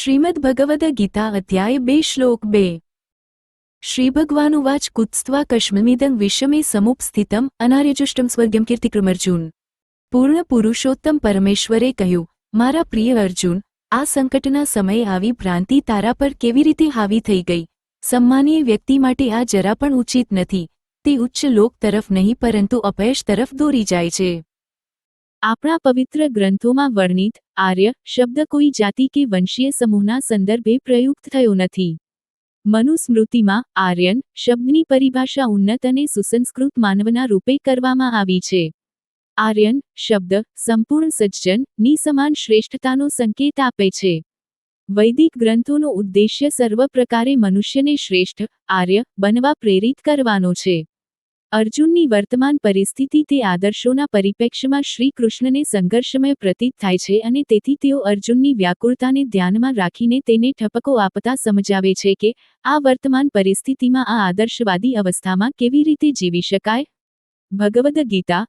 શ્રીમદ ભગવદ ગીતા અધ્યાય બે શ્લોક બે. શ્રી ભગવાનુવાચ કુત્સ્વા કશ્મમિદં વિષમે સમુપસ્થિતમ અનાર્યજુષ્ટમ કીર્તિક્રમ કીર્તિક્રમર્જુન પૂર્ણ પુરુષોત્તમ પરમેશ્વરે કહ્યું, મારા પ્રિય અર્જુન, આ સંકટના સમયે આવી ભ્રાંતિ તારા પર કેવી રીતે હાવી થઈ ગઈ? સન્માનીય વ્યક્તિ માટે આ જરા પણ ઉચિત નથી. તે ઉચ્ચ લોક તરફ નહીં, પરંતુ અપયશ તરફ દોરી જાય છે. આપણા પવિત્ર ગ્રંથોમાં વર્ણિત, આર્ય શબ્દ કોઈ જાતિ કે વંશીય સમૂહના સંદર્ભે પ્રયુક્ત થયો નથી. મનુસ્મૃતિમાં, આર્યન, શબ્દની પરિભાષા ઉન્નત અને સુસંસ્કૃત માનવના રૂપે કરવામાં આવી છે. આર્યન, શબ્દ, સંપૂર્ણ સજ્જનની સમાન શ્રેષ્ઠતાનો સંકેત આપે છે. વૈદિક ગ્રંથોનો ઉદ્દેશ્ય સર્વ પ્રકારે મનુષ્યને શ્રેષ્ઠ, આર્ય, બનવા પ્રેરિત કરવાનો છે. અર્જુનની વર્તમાન પરિસ્થિતિ તે આદર્શોના પરિપ્રેક્ષ્યમાં શ્રી કૃષ્ણને સંઘર્ષમય પ્રતીત થાય છે અને તેથી તેઓ અર્જુનની વ્યાકુળતાને ધ્યાનમાં રાખીને તેને ઠપકો આપતા સમજાવે છે કે, આ વર્તમાન પરિસ્થિતિમાં આ આદર્શવાદી અવસ્થામાં કેવી રીતે જીવી શકાય? ભગવદ ગીતા